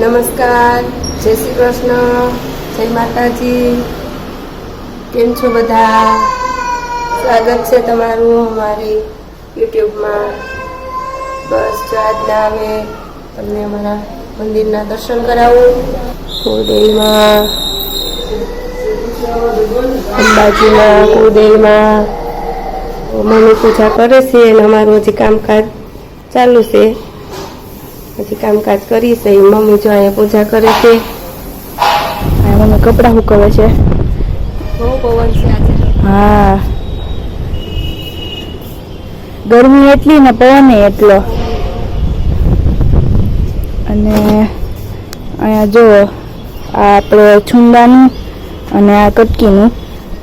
નમસ્કાર, જય શ્રી કૃષ્ણ, જય માતાજી. કેમ છો બધા? સ્વાગત છે તમારું અમારી યુટ્યુબમાં. બસ જો આજના અમે તમને અમારા મંદિરના દર્શન કરાવું. કુળદેવીમાં, અંબાજીમાં, કુળદેવીમાં. મમ્મી પૂજા કરે છે અને અમારું હજી કામકાજ ચાલુ છે. હજી કામકાજ કરી છે મમ્મી જો અહીંયા પૂજા કરે છે. મમ્મી કપડાં સુકવે છે. બહુ પવન છે આજે. હા. ગરમી એટલી ને પવન એટલો. અને અહીંયા જો આ આપણે છુંદાનું અને આ કટકીનું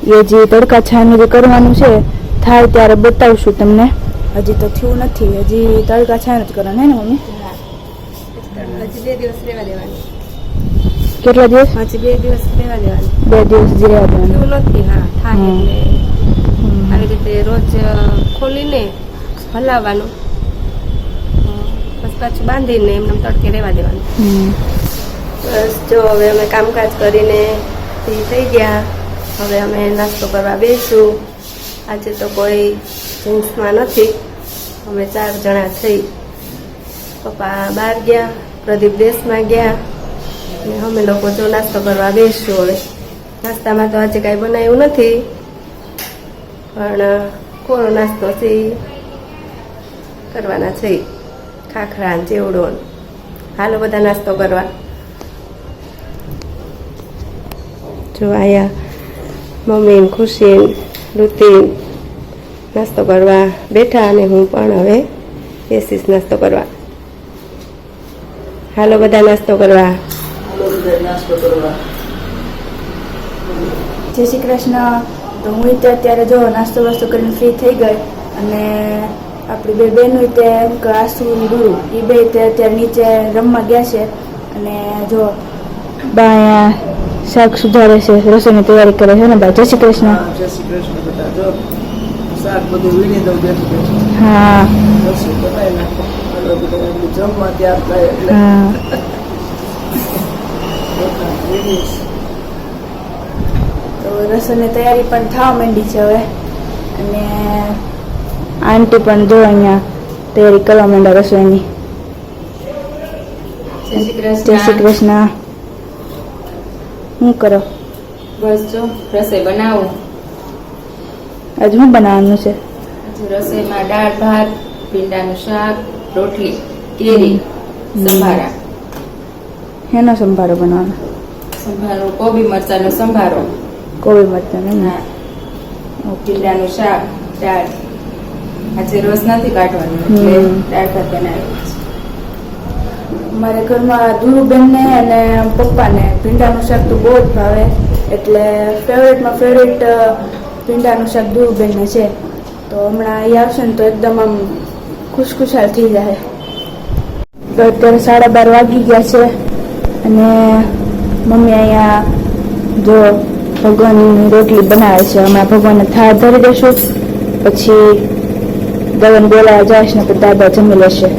એ જે તડકા છાનું જે કરવાનું છે થાય ત્યારે બતાવશું તમને. હજી તો થયું નથી. હજી તડકા છાન જ કરવાનું હે ને મમ્મી? બે દિવસ રહેવા દેવાની. કેટલા દિવસ? હજી બે દિવસ રહેવા દેવાની. બે દિવસ જ રહેવા દેવાની. એવું નથી હા થાય એટલે. આવી રીતે રોજ ખોલીને હલાવવાનું. બસ પાછું બાંધીને એમને તડકે રહેવા દેવાનું. બસ જો હવે અમે કામકાજ કરીને થઈ ગયા. હવે અમે નાસ્તો કરવા બેસું. આજે તો કોઈ જીન્સમાં નથી. અમે ચાર જણા થઈ. પપ્પા બહાર ગયા. પ્રદીપ દેશમાં ગયા. ને અમે લોકો જો નાસ્તો કરવા બેસશું હવે. નાસ્તામાં તો આજે કાંઈ બનાવ્યું નથી. પણ કોરો નાસ્તો છે કરવાના છે ખાખરા ચેવડો હાલો બધા નાસ્તો કરવા. જો આયા મમ્મી ખુશી ને નાસ્તો કરવા બેઠા અને હું પણ હવે બેસીશ નાસ્તો કરવા. હાલો બધા નાસ્તો કરવા. જય શ્રી કૃષ્ણ. તો હું તો અત્યારે જો નાસ્તો વાસ્તો કરીને ફ્રી થઈ ગઈ અને આપણી બે બહેનો તે કે આસુ ગુરુ એ બે તે અત્યારે નીચે રમવા ગયા છે અને જો બા શાક સુધારે છે રસોઈની તૈયારી કરે છે ને બા? જય શ્રી કૃષ્ણ. જય શ્રી કૃષ્ણ બેટા જો શાક બધું વીણી દઉં જય શ્રી કૃષ્ણ. હા. રસોઈ બનાવી નાખો જમવા ત્યાર થાય એટલે હા રોટલા વીણીશ. તો રસોઈની તૈયારી પણ થવા માંડી છે હવે. અને આંટી પણ જો અહીંયા તૈયારી કરવા માંડ્યા રસોઈની. જય શ્રી કૃષ્ણ. શું કરો? બસ જો રસોઈ બનાવું. આજ શું બનાવવાનું છે? રસોઈમાં દાળ ભાત ભીંડાનું શાક રોટલી કેરી સંભારા. એનો સંભારો બનાવવાનો? સંભારો કોબી મરચાનો સંભારો. કોબી મરચાનો હા. ભીંડાનું શાક દાળ. આજે રસ નથી કાઢવાનો એટલે. દાળ ભાત બનાવી મારા ઘરમાં ધુરુબેનને અને પપ્પાને ભીંડાનું શાક તો બહુ જ ભાવે એટલે ફેવરેટમાં ફેવરેટ ભીંડાનું શાક ધુરુબેનને છે. તો હમણાં એ આવશે ને તો એકદમ આમ ખુશખુશાલ થઈ જાય તો અત્યારે સાડા બાર વાગી ગયા છે અને મમ્મી અહીંયા જો ભગવાનની રોટલી બનાવે છે હમણાં ભગવાનને થાળ ધરી દેશું પછી દવન બોલાવા છે ને તો દાદા જમી લેશે.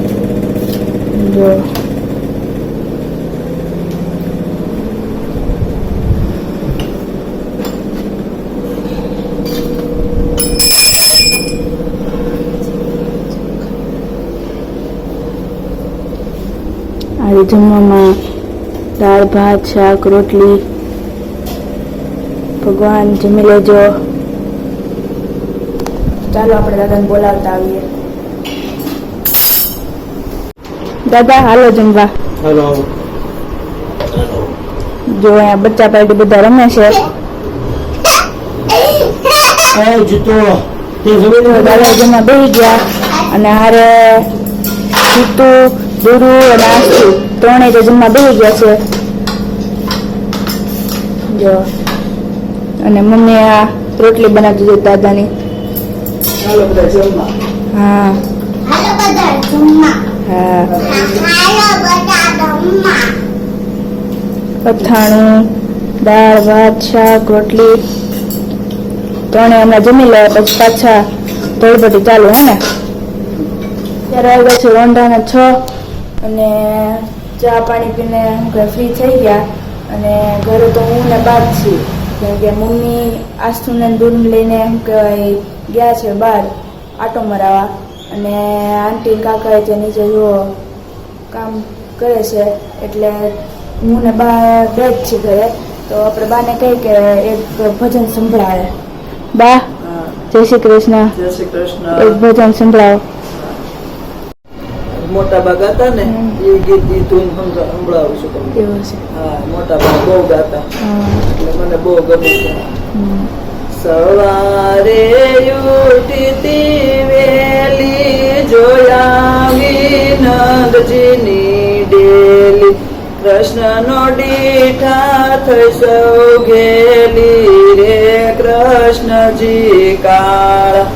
જો આજે જમવામાં દાળ ભાત શાક રોટલી. ભગવાન જમી લેજો. ચાલો આપણે દાદાને બોલાવતા આવીએ. દાદા હાલો જમવા. હાલો. જો અહીંયા બચ્ચા પાર્ટી બધા રમે છે. દાદા જમવા બેસી ગયા. અને હારે જીતુ દુરુ અને આસુ ત્રણેય તો જમવા બેસી ગયા છે. જો. અને મમ્મી આ રોટલી બનાવી દીધી દાદાની. હા. અથાણું દાળ ભાત શાક રોટલી. ત્રણે હમણાં જમી લે પછી પાછા ધોળપટ્ટી ચાલુ હે ને? ત્યારે આવ્યા છે રોંઢાના છ અને ચા પાણી પીને હું ઘરે ફ્રી થઈ ગયા અને ઘરે તો હું ને બાપ છીએ. કેમ કે મમ્મી આસ્થુને દૂધ લઈને શું કહેવાય ગયા છે બહાર આટો મરાવા. અને આંટી કાકા તે નીચે જુઓ કામ કરે છે એટલે હું ને બા બે જ છીએ ઘરે. તો આપણે બાને કહી કે એક ભજન સંભળાવે. બા જય શ્રી કૃષ્ણ. જય શ્રી એક ભજન સંભળાવો. મોટા ભાગ હતા ને એ ગીત ગીતું સંભળાવું છું તમને. હા મોટા ભાગ બહુ ગાતા. એટલે મને બહુ ગમે છે. સવારે ઉઠતી વેલી જોયા વિનંદજીની ડેલી. કૃષ્ણનો દીઠા થઈ સૌ ઘેલી રે કૃષ્ણજી કાળા.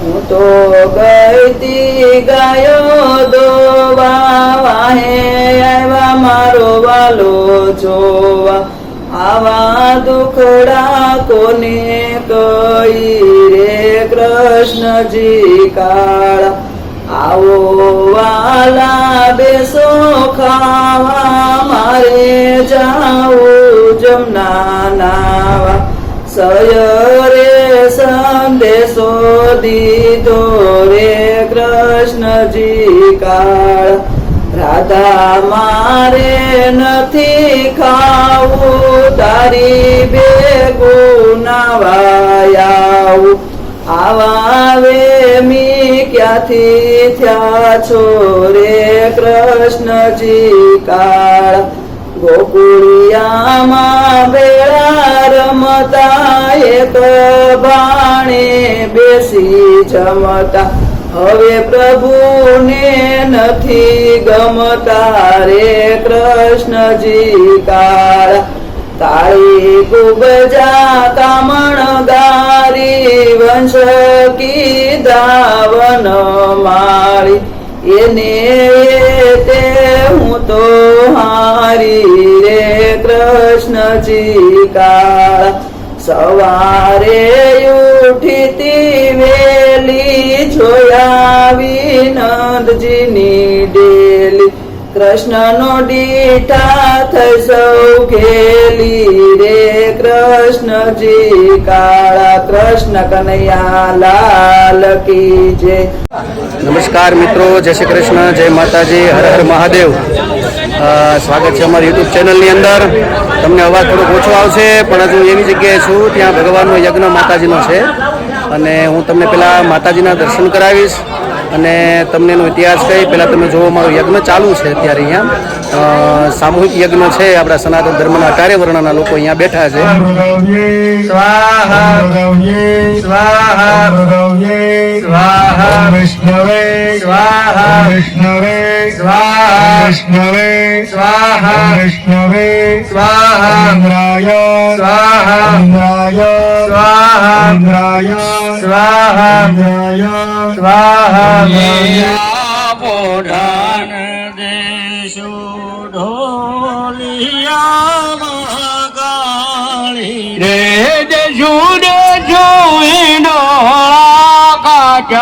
હું તો ગઈતી ગાયો દોવા વાહે આવ્યા મારો વાલો જોવા. આવા દુખડા કોને કઈ રે કૃષ્ણજી કાળા? આવો વાલા બેસો, ખાવા, મારે જાવું જમના નાવા. સયરે સંદેશો દીધો રે કૃષ્ણજી કાળ. રાધા મારે નથી ખાવું, તારી બે નાવાયાવું આવાવે મી ક્યાંથી થયા છો રે કૃષ્ણજી કાળ? ગોકુળિયામાં બેળા રમતા એક બાણે બેસી જમતા. હવે પ્રભુને નથી ગમતા રે કૃષ્ણજી કાળ. તારી ગુબજા કામણ ગારી વંશ કી દાવન માળી. એને તે હું તો હારી રે કૃષ્ણજી કાળ સવારે ઉઠીતી વેલી જોયા વિનંદજીની ડેલી. કૃષ્ણનો દીઠા થઈ સૌ ઘેલી રે કૃષ્ણજી કાળા કૃષ્ણ કનૈયા લાલ કી જય. નમસ્કાર મિત્રો, જય શ્રી કૃષ્ણ, જય માતાજી, હર હર મહાદેવ. સ્વાગત છે અમારી યુટ્યુબ ચેનલની અંદર. તમને અવાજ થોડોક ઓછો આવશે, પણ હજુ એવી જગ્યાએ છું ત્યાં ભગવાનનો યજ્ઞ માતાજીનો છે. અને હું તમને પેલા માતાજીના દર્શન કરાવીશ. અને તમને એનો ઇતિહાસ કહી, પહેલાં તમે જુઓ મારો યજ્ઞ ચાલુ છે અત્યારે અહીંયા. સામૂહિક યજ્ઞ છે આપણા સનાતન ધર્મના કાર્યવર્ણના વર્ણના લોકો અહીંયા બેઠા છે. વિષ્ણવે સ્વાહા વિષ્ણવે સ્વાહા વિષ્ણવે સ્વાહા વિષ્ણવે સ્વાહા ઇન્દ્રાય સ્વાહા ઇન્દ્રાય સ્વાહા ઇન્દ્રાય સ્વાહા ઇન્દ્રાય સ્વાહા પોઢાન દેશો ઢોલિયા ગાળી રે દેશુડ જોઈનો કાચ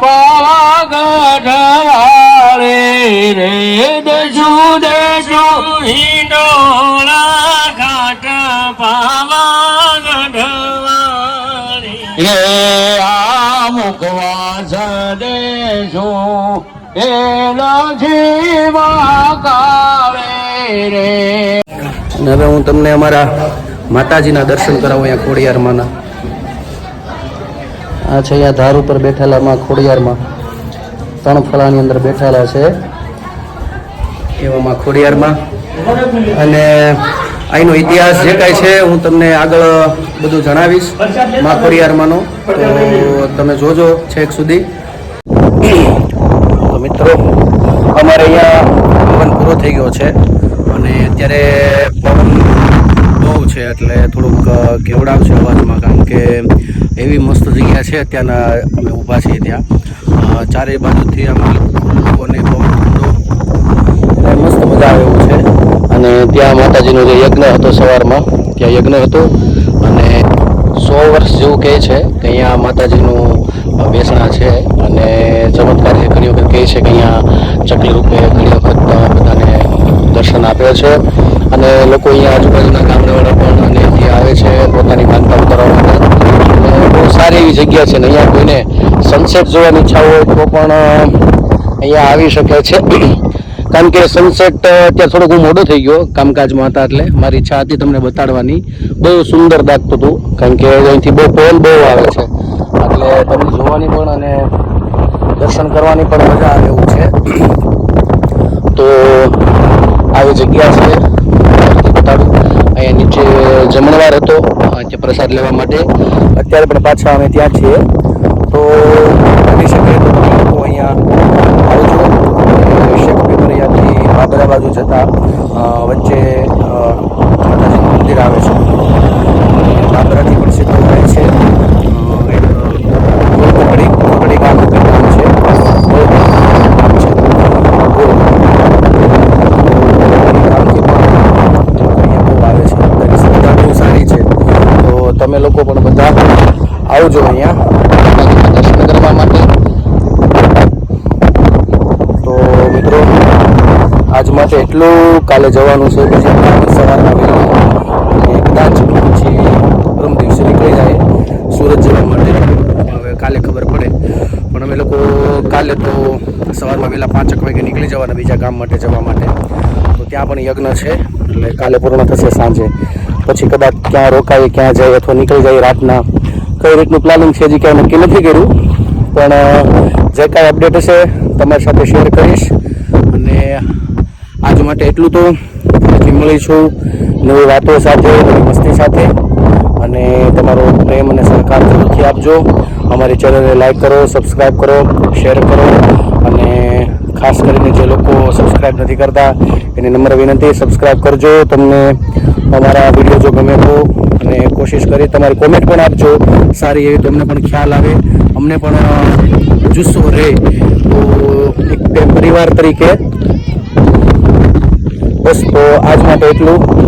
પાગઢવાળે રે દેશુડ જોઈનો કાચ પાગઢવાળે રે આ મુખવાસ દેશો એના જીવા કાળે રે હવે હું તમને અમારા માતાજીના દર્શન કરાવું અહીંયા ખોડિયારમાંના. આ છે અહીંયા ધાર ઉપર બેઠેલામાં ખોડિયારમાં. ત્રણ ફળાની અંદર બેઠેલા છે. એવામાં ખોડિયારમાં. અને અહીંનો ઇતિહાસ જે કાંઈ છે હું તમને આગળ બધું જણાવીશ મા તો તમે જોજો છેક સુધી. તો મિત્રો, અમારે અહીંયા પવન પૂરો થઈ ગયો છે અને અત્યારે પવન બહુ છે એટલે થોડુંક કેવડાવશે અવાજમાં, કારણ કે એવી મસ્ત જગ્યા છે ત્યાંના અમે ઊભા છીએ ત્યાં. ચારે બાજુથી આમ અને પવન મસ્ત મજા આવે એવું છે. અને ત્યાં માતાજીનો જે યજ્ઞ હતો સવારમાં, ત્યાં યજ્ઞ હતો અને સો વર્ષ જેવું કહે છે કે અહીંયા માતાજીનું બેસણા છે અને ચમત્કાર છે ઘણી વખત કહે છે કે અહીંયા ચકલી રૂપે ઘણી વખત બધાને દર્શન આપે છે. અને લોકો અહીંયા આજુબાજુના ગામડાવાળા પણ અને જે આવે છે પોતાની બાંધકામ કરવા માટે. અને બહુ સારી એવી જગ્યા છે ને અહીંયા કોઈને સનસેટ જોવાની ઈચ્છા હોય તો પણ અહીંયા આવી શકે છે. કારણ કે સનસેટ અત્યારે થોડોક હું મોડો થઈ ગયો કામકાજમાં હતા એટલે. મારી ઈચ્છા હતી તમને બતાડવાની. બહુ સુંદર લાગતું હતું. કારણ કે અહીંથી બહુ પવન બહુ આવે છે. એટલે તમને જોવાની પણ અને દર્શન કરવાની પણ મજા આવે એવું છે. તો આવી જગ્યા છે. બતાડું. અહીંયા નીચે જમણવાર હતો. પ્રસાદ લેવા માટે. અત્યારે પણ પાછા અમે ત્યાં છીએ. તો બની શકે તો તમે લોકો અહીંયા આવજો અને શેખ પીપરિયાથી બાબરા બાજુ જતા વચ્ચે માતાજીનું મંદિર આવે છે. બાબરાથી પણ સીધો જાય છે. તમે લોકો પણ બધા આવજો અહીંયા માતાજીના દર્શન કરવા માટે તો મિત્રો આજ માટે એટલું કાલે જવાનું છે પછી સવારના વહેલા કદાચ પછી પરમ દિવસે નીકળી જાય, સુરત જવા માટે. હવે કાલે ખબર પડે. પણ અમે લોકો કાલે તો સવારમાં વહેલા પાંચેક વાગે નીકળી જવાના બીજા ગામ માટે, જવા માટે. તો ત્યાં પણ યજ્ઞ છે. એટલે કાલે પૂર્ણ થશે સાંજે. પછી કદાચ ક્યાં રોકાઈએ, ક્યાં જાય અથવા નીકળી જાય રાતના. કઈ રીતનું પ્લાનિંગ છે હજી ક્યાંય નક્કી નથી કર્યું. પણ જે કાંઈ અપડેટ હશે તમારી સાથે શેર કરીશ. અને આજ માટે એટલું તો મળી છું નવી વાતો સાથે, નવી મસ્તી સાથે. અને તમારો પ્રેમ અને સહકાર જરૂરથી આપજો. અમારી ચેનલને લાઈક કરો સબસ્ક્રાઈબ કરો, શેર કરો. અને ખાસ કરીને જે લોકો સબસ્ક્રાઈબ નથી કરતા, એની નમ્ર વિનંતી સબસ્ક્રાઈબ કરજો. તમને અમારા વીડિયો જો ગમે તો, અને કોશિશ કરી તમારી કોમેન્ટ પણ આપજો. સારી એવી તમને પણ ખ્યાલ આવે. અમને પણ જુસ્સો રહે. તો એક પરિવાર તરીકે બસ તો આજ માટે એટલું.